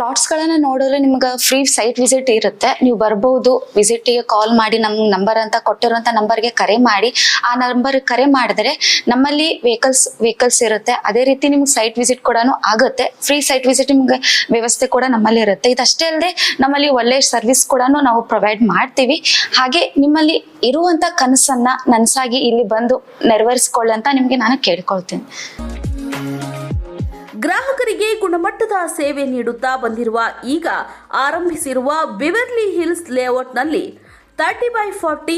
Plots ಗಳನ್ನ ನೋಡಿದ್ರೆ ನಿಮ್ಗೆ ಫ್ರೀ ಸೈಟ್ ವಿಸಿಟ್ ಇರುತ್ತೆ. ನೀವು ಬರ್ಬೋದು ವಿಸಿಟಿಗೆ ಕಾಲ್ ಮಾಡಿ ನಮ್ ನಂಬರ್ ಅಂತ ಕೊಟ್ಟಿರುವಂತ ನಂಬರ್ಗೆ ಕರೆ ಮಾಡಿ. ಆ ನಂಬರ್ ಕರೆ ಮಾಡಿದ್ರೆ ನಮ್ಮಲ್ಲಿ ವೆಹಿಕಲ್ಸ್ ವೆಹಿಕಲ್ಸ್ ಇರುತ್ತೆ. ಅದೇ ರೀತಿ ನಿಮ್ಗೆ ಸೈಟ್ ವಿಸಿಟ್ ಕೂಡ ಆಗುತ್ತೆ. ಫ್ರೀ ಸೈಟ್ ವಿಸಿಟ್ ನಿಮ್ಗೆ ವ್ಯವಸ್ಥೆ ಕೂಡ ನಮ್ಮಲ್ಲಿ ಇರುತ್ತೆ. ಇದಷ್ಟೇ ಅಲ್ಲದೆ ನಮ್ಮಲ್ಲಿ ಒಳ್ಳೆ ಸರ್ವಿಸ್ ಕೂಡ ನಾವು ಪ್ರೊವೈಡ್ ಮಾಡ್ತೀವಿ. ಹಾಗೆ ನಿಮ್ಮಲ್ಲಿ ಇರುವಂತ ಕನಸನ್ನ ನನ್ಸಾಗಿ ಇಲ್ಲಿ ಬಂದು ನೆರವೇರಿಸ್ಕೊಳ್ಳಂತ ನಿಮ್ಗೆ ನಾನು ಕೇಳ್ಕೊಳ್ತೀನಿ. ಗ್ರಾಹಕರಿಗೆ ಗುಣಮಟ್ಟದ ಸೇವೆ ನೀಡುತ್ತಾ ಬಂದಿರುವ ಈಗ ಆರಂಭಿಸಿರುವ Beverly Hills ಲೇಔಟ್ನಲ್ಲಿ thirty by forty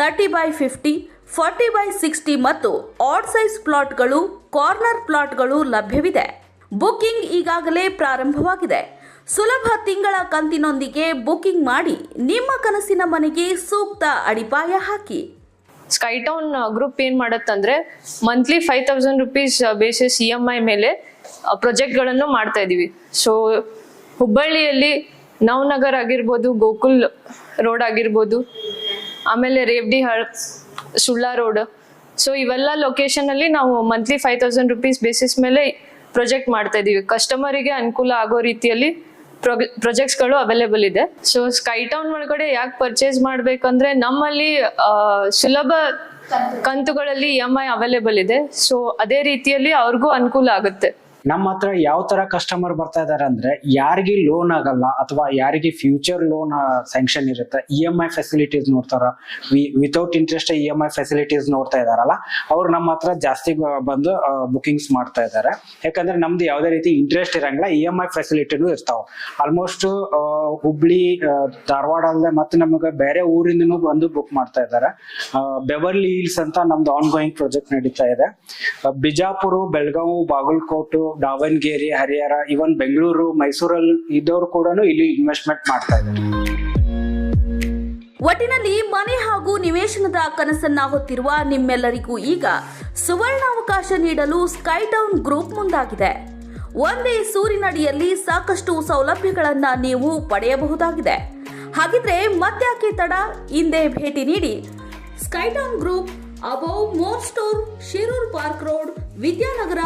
thirty by fifty forty by sixty ಮತ್ತು ಆಡ್ ಸೈಜ್ ಪ್ಲಾಟ್ಗಳು ಕಾರ್ನರ್ ಪ್ಲಾಟ್ಗಳು ಲಭ್ಯವಿದೆ. ಬುಕ್ಕಿಂಗ್ ಈಗಾಗಲೇ ಪ್ರಾರಂಭವಾಗಿದೆ. ಸುಲಭ ತಿಂಗಳ ಕಂತಿನೊಂದಿಗೆ ಬುಕ್ಕಿಂಗ್ ಮಾಡಿ ನಿಮ್ಮ ಕನಸಿನ ಮನೆಗೆ ಸೂಕ್ತ ಅಡಿಪಾಯ ಹಾಕಿ. ಸ್ಕೈಟೌನ್ ಗ್ರೂಪ್ ಏನ್ ಮಾಡತ್ತಂದ್ರೆ monthly five thousand rupees basis E M I ಮೇಲೆ ಪ್ರಾಜೆಕ್ಟ್ಗಳನ್ನು ಮಾಡ್ತಾ ಇದೀವಿ ಸೊ ಹುಬ್ಬಳ್ಳಿಯಲ್ಲಿ ನವನಗರ್ ಆಗಿರ್ಬೋದು, ಗೋಕುಲ್ ರೋಡ್ ಆಗಿರ್ಬೋದು, ಆಮೇಲೆ ರೇವ್ಡಿ ಹಳ್, ಸುಳ್ಳ ರೋಡ್. ಸೊ ಇವೆಲ್ಲ ಲೊಕೇಶನ್ ಅಲ್ಲಿ ನಾವು monthly five thousand rupees basis ಮೇಲೆ ಪ್ರೊಜೆಕ್ಟ್ ಮಾಡ್ತಾ ಇದೀವಿ ಕಸ್ಟಮರಿಗೆ ಅನುಕೂಲ ಆಗೋ ರೀತಿಯಲ್ಲಿ ಪ್ರಾಜೆಕ್ಟ್ಸ್ಗಳು ಅವೈಲೇಬಲ್ ಇದೆ. ಸೊ ಸ್ಕೈ ಟೌನ್ ಒಳಗಡೆ ಯಾಕೆ ಪರ್ಚೇಸ್ ಮಾಡ್ಬೇಕಂದ್ರೆ ನಮ್ಮಲ್ಲಿ ಸುಲಭ ಕಂತುಗಳಲ್ಲಿ ಇ ಎಂ ಐ ಅವೈಲೇಬಲ್ ಇದೆ. ಸೊ ಅದೇ ರೀತಿಯಲ್ಲಿ ಅವ್ರಿಗೂ ಅನುಕೂಲ ಆಗುತ್ತೆ. ನಮ್ಮ ಹತ್ರ ಯಾವ ತರ ಕಸ್ಟಮರ್ ಬರ್ತಾ ಇದಾರೆ ಅಂದ್ರೆ ಯಾರಿಗೆ ಲೋನ್ ಆಗಲ್ಲ ಅಥವಾ ಯಾರಿಗೆ ಫ್ಯೂಚರ್ ಲೋನ್ ಸ್ಯಾಂಕ್ಷನ್ ಇರುತ್ತೆ ಇ ಎಂ ಐ ಫೆಸಿಲಿಟೀಸ್ ನೋಡ್ತಾರ without interest E M I facilities ನೋಡ್ತಾ ಇದಾರಲ್ಲ, ಅವ್ರು ನಮ್ಮ ಹತ್ರ ಜಾಸ್ತಿ ಬಂದು ಬುಕಿಂಗ್ಸ್ ಮಾಡ್ತಾ ಇದ್ದಾರೆ ಯಾಕಂದ್ರೆ ನಮ್ದು ಯಾವುದೇ ರೀತಿ ಇಂಟ್ರೆಸ್ಟ್ ಇರಂಗಿಲ್ಲ ಇ ಎಂ ಐ ಫೆಸಿಲಿಟಿನೂ ಇರ್ತಾವ. ಆಲ್ಮೋಸ್ಟ್ ಹುಬ್ಳಿ ಧಾರವಾಡ ಅಲ್ಲದೆ ಮತ್ತೆ ನಮಗೆ ಬೇರೆ ಊರಿಂದನೂ ಬಂದು ಬುಕ್ ಮಾಡ್ತಾ ಇದ್ದಾರೆ ಬೆವರ್ಲಿ ಹಿಲ್ಸ್ ಅಂತ ನಮ್ದು ಆನ್ ಗೋಯಿಂಗ್ ಪ್ರಾಜೆಕ್ಟ್ ನಡೀತಾ ಇದೆ. ಬಿಜಾಪುರ, ಬೆಳಗಾವಿ, ಬಾಗಲಕೋಟೆ ದಾವಣಗೆರೆ, ಹರಿಹರ ಇವನ್ ಬೆಂಗಳೂರು, ಮೈಸೂರಲ್ಲಿ ಇದ್ದವರು ಕೂಡ ಇಲ್ಲಿ ಇನ್ವೆಸ್ಟ್ಮೆಂಟ್ ಮಾಡ್ತಾ ಇದ್ದಾರೆ. ಒಟ್ಟಿನಲ್ಲಿ ಮನೆ ಹಾಗೂ ನಿವೇಶನದ ಕನಸನ್ನ ಹೊತ್ತಿರುವ ನಿಮ್ಮೆಲ್ಲರಿಗೂ ಈಗ ಸುವರ್ಣಾವಕಾಶ ನೀಡಲು ಸ್ಕೈ ಟೌನ್ ಗ್ರೂಪ್ ಮುಂದಾಗಿದೆ. ಒಂದೇ ಸೂರಿನಡಿಯಲ್ಲಿ ಸಾಕಷ್ಟು ಸೌಲಭ್ಯಗಳನ್ನ ನೀವು ಪಡೆಯಬಹುದಾಗಿದೆ. ಹಾಗಿದ್ರೆ ಮತ್ತ್ಯಾಕೆ ತಡ? ಹಿಂದೆ ಭೇಟಿ ನೀಡಿ. Sky Town group above More store Shirur park road Vidyanagar